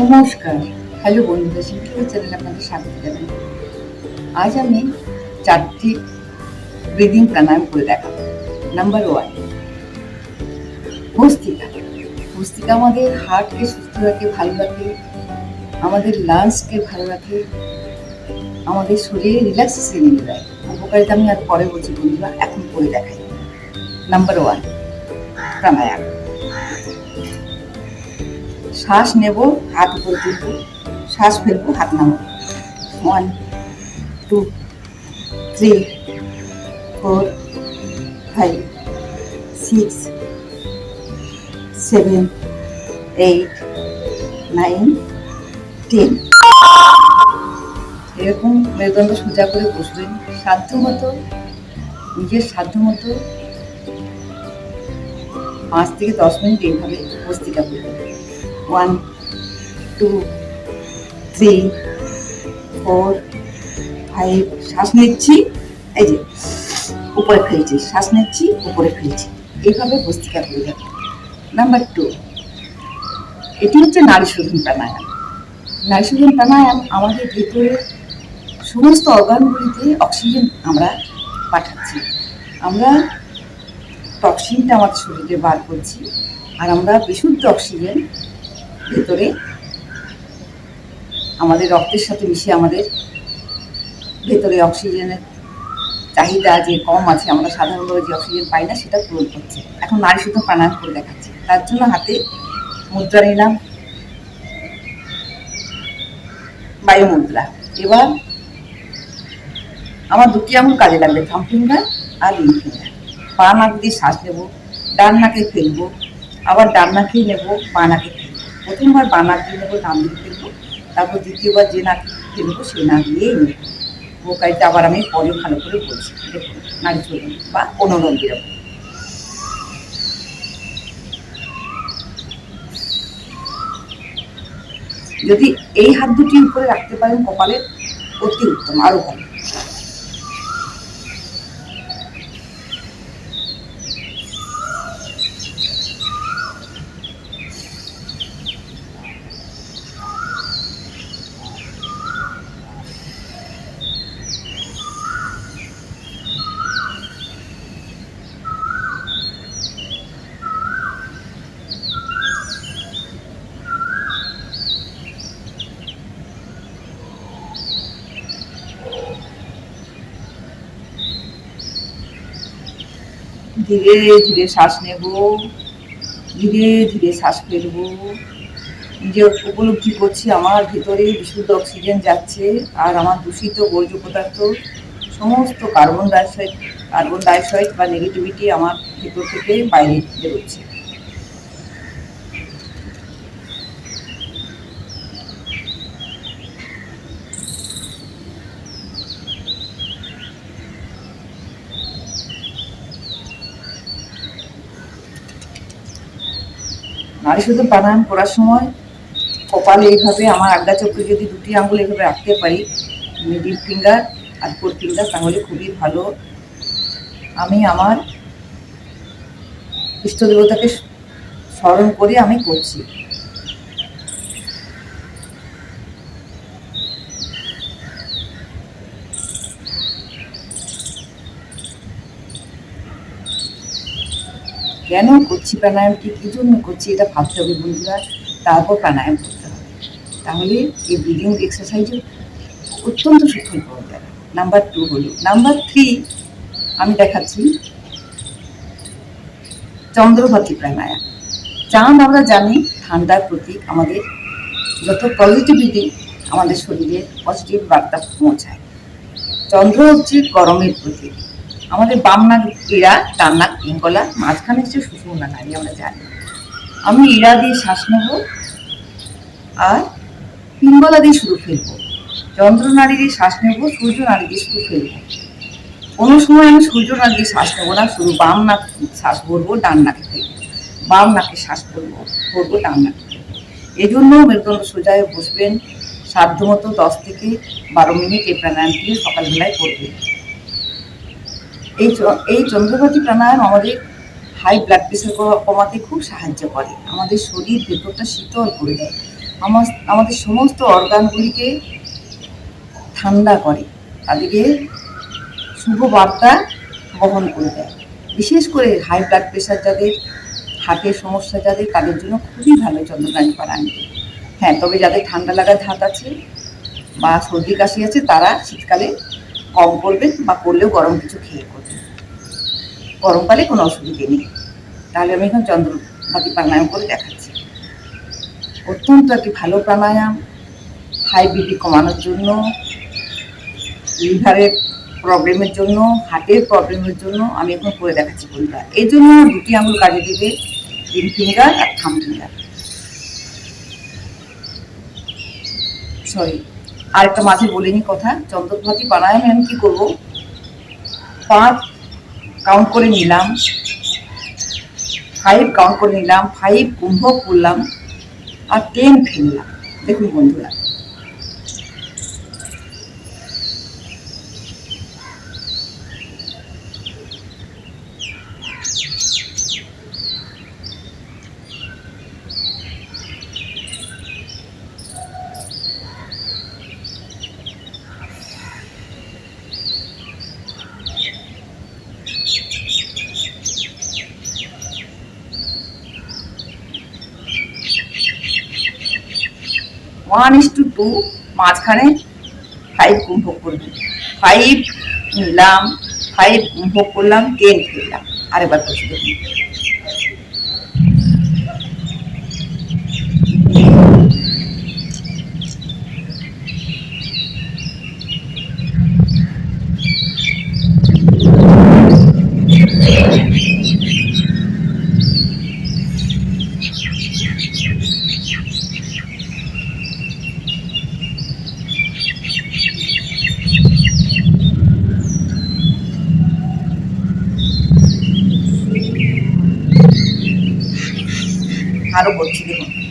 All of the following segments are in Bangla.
নমস্কার। হ্যালো বন্ধুরা শিল্পী চ্যানেলে আপনাদের স্বাগত জানাই। আজ আমি চারটি ব্রিদিং প্রাণায়াম করে দেখাবো। নাম্বার ওয়ান ভস্তিকা। ভস্তিকা আমাদের হার্টকে সুস্থ রাখে, ভালো রাখে, আমাদের লাংসকে ভালো রাখে, আমাদের শরীরে রিল্যাক্সেশন এনে দেয়। উপকারিতা আমি আর পরে বলছি বন্ধুরা এখন করে দেখাই। Number one pranayama. শ্বাস নেব, হাত উপরে তুলব শ্বাস ফেলব, হাত নামব। One two three four five six seven eight nine ten এরকম মেরুদণ্ড সোজা করে বসবেন। সাধ্য মতো, নিজের সাধ্য মতো পাঁচ থেকে দশ মিনিট এইভাবে বস্তিকা করবেন। One two three four five শ্বাস নিচ্ছি। এই যে, উপরে ফেলছি, শ্বাস নিচ্ছি, উপরে ফেলছি। এইভাবে বস্তিকা করে যাবে নাম্বার টু এটি হচ্ছে নারী শোধন প্রাণায়াম। নারী শোধন প্রাণায়াম আমাদের ভেতরের সমস্ত অর্গানগুলিতে অক্সিজেন আমরা পাঠাচ্ছি। আমরা টক্সিনটা আমাদের শরীরে বার করছি, আর আমরা বিশুদ্ধ অক্সিজেন ভেতরে আমাদের রক্তের সাথে মিশে আমাদের ভেতরে অক্সিজেনের চাহিদা যে কম আছে, আমরা সাধারণভাবে যে অক্সিজেন পাই না, সেটা পূরণ করছে। এখন নারী শুধু প্রাণায়াম করে দেখাচ্ছে। তার জন্য হাতে মুদ্রা নিলাম বায়ু মুদ্রা এবার আমার দুটি আঙুল কাজে লাগবে থাম ফিঙ্গার আর রিং ফিঙ্গার পা নাক দিয়ে শ্বাস নেব, ডান নাকে ফেলব, আবার ডান নাকেই নেব, পা নাকে প্রথমবার বা নাক দিয়ে নেব ডান দিকে ফেলব। তারপর দ্বিতীয়বার যে নাক ফেলব সেই নাক দিয়েই নেব। বোকাইটা আবার আমি পরে ভালো করে বলছি। দেখুন নারী চলুন বা অনুরোধ বিরোধ যদি এই হাত দুটি উপরে রাখতে পারেন, কপালে অতি উত্তম, আরও ভালো। ধীরে ধীরে শ্বাস নেব, ধীরে ধীরে শ্বাস ফেলব। নিজে উপলব্ধি করছি, আমার ভিতরে বিশুদ্ধ অক্সিজেন যাচ্ছে আর আমার দূষিত বর্জ্য পদার্থ, সমস্ত কার্বন ডাইঅক্সাইড কার্বন ডাইঅক্সাইড বা নেগেটিভিটি আমার ভিতর থেকে বাইরে বেরোচ্ছে। নারী শুধু প্রাণায়াম করার সময় কপালে এইভাবে, আমার আড্ডা চক্রে যদি দুটি আঙুল এইভাবে রাখতে পারি মিডিল ফিঙ্গার আর ফোর ফিঙ্গার, তাহলে খুবই ভালো। আমি আমার ইষ্ট দেবতাকে স্মরণ করে, আমি করছি। কেন করছি প্রাণায়ামটি? কী জন্য করছি? এটা ভাবতে হবে বন্ধুরা। তারপর প্রাণায়াম করতে হবে। তাহলে এই ব্রিদিং এক্সারসাইজে অত্যন্ত সুফল পাওয়া যাবে নাম্বার টু হলো, নাম্বার থ্রি, আমি দেখাচ্ছি চন্দ্রভাতি প্রাণায়াম। চাঁদ আমরা জানি, ঠান্ডার প্রতীক আমাদের যত পজিটিভিটি আমাদের শরীরে পজিটিভ বার্তা পৌঁছায়। চন্দ্র হচ্ছে গরমের প্রতীক। আমাদের বাম নাক ইড়া, ডান নাক মাঝখানে হচ্ছে সুষুম্না নারী আমরা জানি। আমি ইড়া দিয়ে শ্বাস নেব আর পিঙ্গলা দিয়ে শুরু ফেলব। চন্দ্র নারী দিয়ে শ্বাস নেব, সূর্য নারী দিয়ে শুরু ফেলব। কোনো সময় আমি সূর্য নারী দিয়ে শ্বাস নেব না, শুধু বাম নাক শ্বাস ভরবো ডান নাকে ফেলব বাম নাকে শ্বাস ভরবো ভরবো ডান নাকে ফেলব এই জন্য মেরুদণ্ড সোজায় বসবেন। সাধ্যমতো দশ থেকে বারো মিনিট এই প্রাণায়ামটি সকালবেলায় করবেন। এই এই চন্দ্রবতী প্রাণায়াম আমাদের হাই ব্লাড প্রেশার কমাতে খুব সাহায্য করে। আমাদের শরীর ভেতরটা শীতল করে দেয়। আমার, আমাদের সমস্ত অর্গানগুলিকে ঠান্ডা করে। তাদেরকে শুভ বার্তা বহন করে দেয়। বিশেষ করে হাই ব্লাড প্রেশার যাদের, হার্টের সমস্যা যাদের, তাদের জন্য খুবই ভালো চন্দ্রকানী পারায়ণ হ্যাঁ তবে যাদের ঠান্ডা লাগার ধাত আছে বা সর্দি কাশি আছে, তারা শীতকালে কম করবেন বা করলেও গরম কিছু খেয়ে করবেন গরমকালে কোনো অসুবিধে নেই। তাহলে আমি এখন চন্দ্রভাতি প্রাণায়াম করে দেখাচ্ছি। অত্যন্ত একটি ভালো প্রাণায়াম হাই বিপি কমানোর জন্য লিভারের প্রবলেমের জন্য হার্টের প্রবলেমের জন্য আমি এখন করে দেখাচ্ছি বন্ধুরা এই জন্য দুটি আঙুল কাজে দেবে তিন ফিঙ্গার আর থাম ফিঙ্গার সরি আর একটা মাঝে বলিনি কথা চন্দ্রভাতি প্রাণায়ামে আমি কি করব? পাঁচ কাউন্ট করে নিলাম। ফাইভ কাউন্ট করে নিলাম। ফাইভ কুম্ভ করলাম। আর টেন ফেললাম। দেখুন বন্ধুরা ওয়ান ইস টু টু মাঝখানে ফাইভ কুম্ভ করবি ফাইভ নিলাম ফাইভ কুম্ভ করলাম টেন ফেললাম আরেকবার করছি দেখুন আরও করছি দেখুন।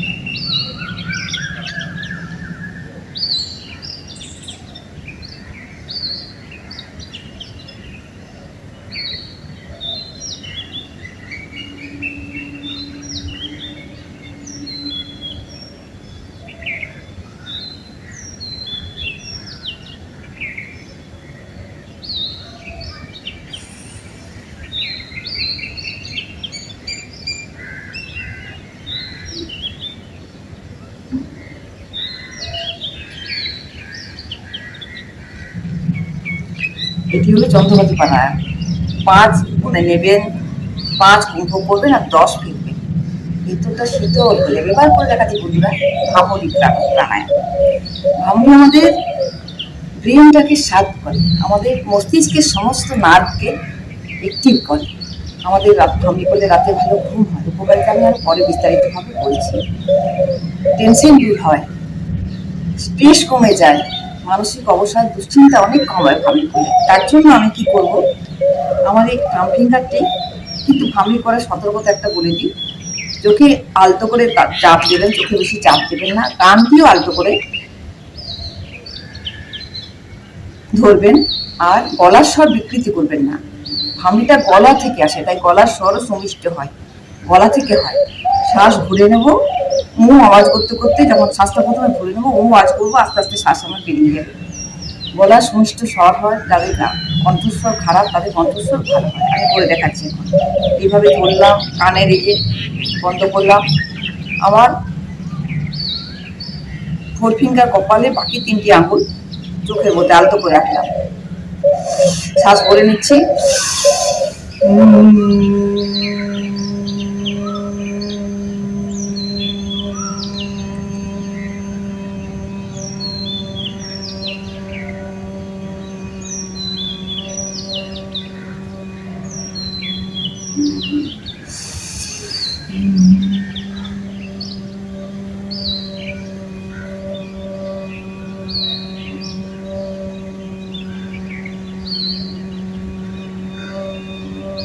এটি হলো যন্ত্রপাতি প্রাণায়াম পাঁচ মনে নেবেন, পাঁচ কুম্ভ করবেন আর দশ ফিরবেন ভিতরটা শীতল হলে এবার করে দেখাচ্ছি বন্ধুরা প্রা- প্রাণায়াম ভামরি আমাদের ব্রেনটাকে সাত করে, আমাদের মস্তিষ্কের সমস্ত নার্ভকে অ্যাক্টিভ করে। আমাদের রাত ভামরি করলে রাতে ভালো ঘুম হয়, উপকারিতা আমি আর পরে বিস্তারিতভাবে বলছি। টেনশন দূর হয়, স্ট্রেস কমে যায় মানসিক অবসাদ, দুশ্চিন্তা অনেক কমায় ভাবি। করলে তার জন্য আমি কি করব? আমার এই থাম ফিঙ্গারটি কিন্তু ভাবি করার সতর্কতা একটা বলে দিই। চোখে আলতো করে চাপ দেবেন, চোখে বেশি চাপ দেবেন না। কান দিয়েও আলতো করে ধরবেন আর গলার স্বর বিকৃতি করবেন না। ভামিটা গলা থেকে আসে, তাই গলার স্বরও সমিষ্ট হয়। গলা থেকে হয়। শ্বাস ভরে নেব মু আওয়াজ করতে করতে যখন শ্বাসটা প্রথমে ভরে নেব ও আওয়াজ করব, আস্তে আস্তে শ্বাস আমার বেরিয়ে যাবে। গলা সুমিষ্ট স্বর হয় যাদের না কণ্ঠস্বর খারাপ, তাদের কণ্ঠস্বর ভালো হয়। আমি করে দেখাচ্ছি এখন। এইভাবে ধরলাম, কানে রেখে বন্ধ করলাম। আবার ফোর ফিঙ্গার কপালে বাকি তিনটি আঙুল চোখের মধ্যে আলতো করে রাখলাম। শ্বাস ভরে নিচ্ছি।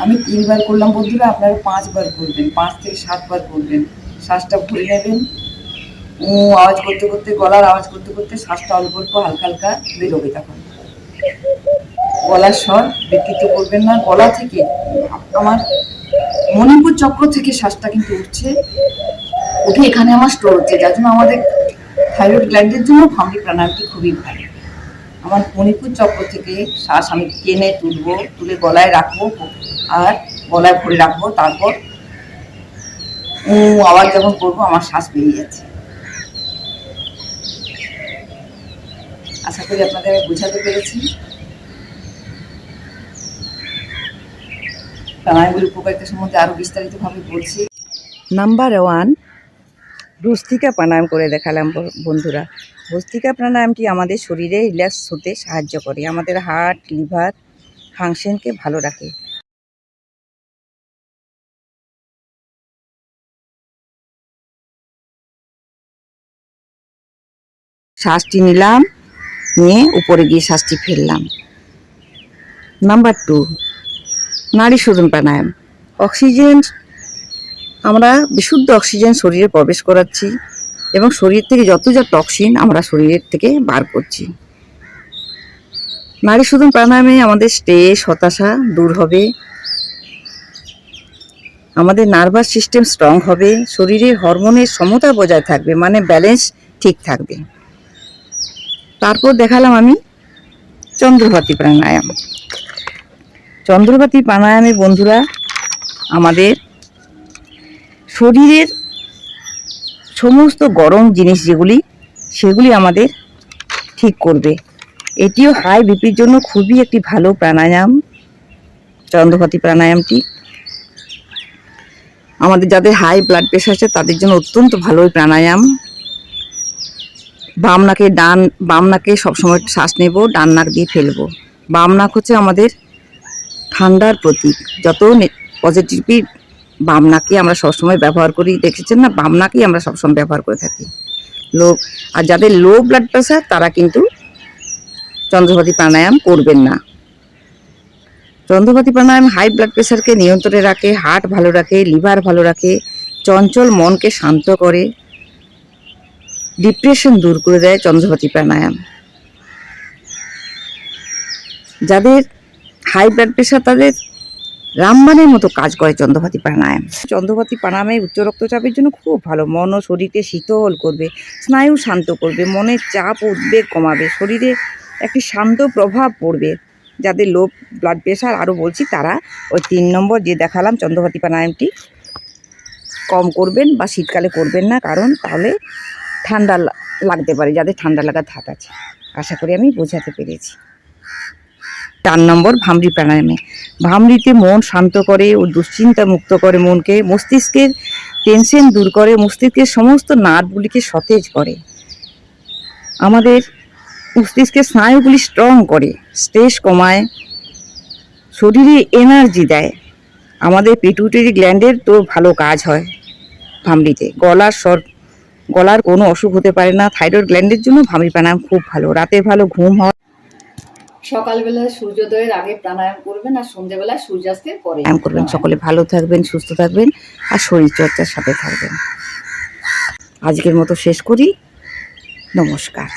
আমি তিনবার করলাম বন্ধুরা, আপনারা পাঁচবার করবেন, পাঁচ থেকে সাতবার করবেন। শ্বাসটা ভরে নেবেন। ও আওয়াজ করতে করতে, গলার আওয়াজ করতে করতে শ্বাসটা অল্প অল্প হালকা হালকা বেরোবে তখন। গলার স্বর বিকৃত করবেন না। গলা থেকে আমার মণিপুর চক্র থেকে শ্বাসটা কিন্তু উঠছে। উঠে এখানে আমার স্টোর হচ্ছে। যার জন্য আমাদের থাইরয়েড গ্ল্যান্ডের জন্য ভামরি প্রাণায়ামটি খুবই ভালো। আমার মণিপুর চক্র থেকে শ্বাস আমি টেনে তুলবো, তুলে গলায় রাখব আর গলায় ভরে রাখব। তারপর উ আবার যখন করব আমার শ্বাস বেরিয়ে যাচ্ছে। আশা করি আপনাদের আমি বোঝাতে পেরেছি। প্রাণায়ামগুলির উপকারিতা সম্বন্ধে আরও বিস্তারিতভাবে বলছি। নাম্বার ওয়ান ভস্তিকা প্রাণায়াম করে দেখালাম বন্ধুরা। ভস্তিকা প্রাণায়ামটি আমাদের শরীরে রিল্যাক্স হতে সাহায্য করে, আমাদের হার্ট লিভার ফাংশনকে ভালো রাখে। শ্বাসটি নিলাম, নিয়ে উপরে গিয়ে শ্বাসটি ফেললাম। নাম্বার টু নারী শোধন প্রাণায়াম। অক্সিজেন আমরা বিশুদ্ধ অক্সিজেন শরীরে প্রবেশ করাচ্ছি এবং শরীর থেকে যত যা টক্সিন আমরা শরীরের থেকে বার করছি। নারী শোধন প্রাণায়ামে আমাদের স্ট্রেস, হতাশা দূর হবে। আমাদের নার্ভাস সিস্টেম স্ট্রং হবে। শরীরের হরমোনের সমতা বজায় থাকবে মানে ব্যালেন্স ঠিক থাকবে। তারপর দেখালাম আমি চন্দ্রভাতি প্রাণায়াম। চন্দ্রভাতি প্রাণায়ামে বন্ধুরা, আমাদের শরীরের সমস্ত গরম জিনিস যেগুলি, সেগুলি আমাদের ঠিক করবে। এটিও হাই বিপির জন্য খুবই একটি ভালো প্রাণায়াম চন্দ্রপতি প্রাণায়ামটি। আমাদের যাদের হাই ব্লাড প্রেশার আছে, তাদের জন্য অত্যন্ত ভালো প্রাণায়াম। বাম নাকে ডান, বাম নাকে সবসময় শ্বাস নেব, ডান নাক দিয়ে ফেলব। বাম নাক হচ্ছে আমাদের ঠান্ডার প্রতীক। যত পজিটিভই বাম নাকে আমরা সবসময় ব্যবহার করি, দেখেছেন না? বামনাকেই আমরা সবসময় ব্যবহার করে থাকি। লো আর যাদের লো ব্লাড প্রেশার তারা কিন্তু চন্দ্রপতি প্রাণায়াম করবেন না। চন্দ্রপতি প্রাণায়াম হাই ব্লাড প্রেশারকে নিয়ন্ত্রণে রাখে হার্ট ভালো রাখে লিভার ভালো রাখে, চঞ্চল মনকে শান্ত করে ডিপ্রেশন দূর করে দেয় চন্দ্রপতি প্রাণায়াম। যাদের হাই ব্লাড প্রেশার তাদের রামবানের মতো কাজ করে চন্দ্রভাতি প্রাণায়াম। চন্দ্রভাতি প্রাণায়ামে উচ্চ রক্তচাপের জন্য খুব ভালো। মন ও শরীরকে শীতল করবে, স্নায়ু শান্ত করবে, মনের চাপ ও উদ্বেগ কমাবে, শরীরে একটি শান্ত প্রভাব পড়বে যাদের লো ব্লাড প্রেশার আরও বলছি তারা ওই তিন নম্বর যে দেখালাম চন্দ্রভাতি প্রাণায়ামটি কম করবেন বা শীতকালে করবেন না, কারণ তাহলে ঠান্ডা লাগতে পারে, যাদের ঠান্ডা লাগার ধাত আছে। আশা করি আমি বোঝাতে পেরেছি। চার নম্বর ভামরি প্রাণায়ামে। ভামরিতে মন শান্ত করে ও দুশ্চিন্তা মুক্ত করে মনকে, মস্তিষ্কের টেনশন দূর করে, মস্তিষ্কের সমস্ত নার্ভগুলিকে সতেজ করে। আমাদের মস্তিষ্কের স্নায়ুগুলি স্ট্রং করে স্ট্রেস কমায়, শরীরে এনার্জি দেয়। আমাদের পিটুইটারি গ্ল্যান্ডের তো ভালো কাজ হয় ভামরিতে। গলার স্বর, গলার কোনো অসুখ হতে পারে না। থাইরয়েড গ্ল্যান্ডের জন্য ভামরি প্রাণায়াম খুব ভালো। রাতে ভালো ঘুম হয় সকালবেলা সূর্যোদয়ের আগে প্রাণায়াম করবেন আর সন্ধ্যেবেলা সূর্যাস্তের পরে ব্যায়াম করবেন। সকলে ভালো থাকবেন সুস্থ থাকবেন আর শরীরচর্চার সাথে থাকবেন। আজকের মতো শেষ করি। নমস্কার।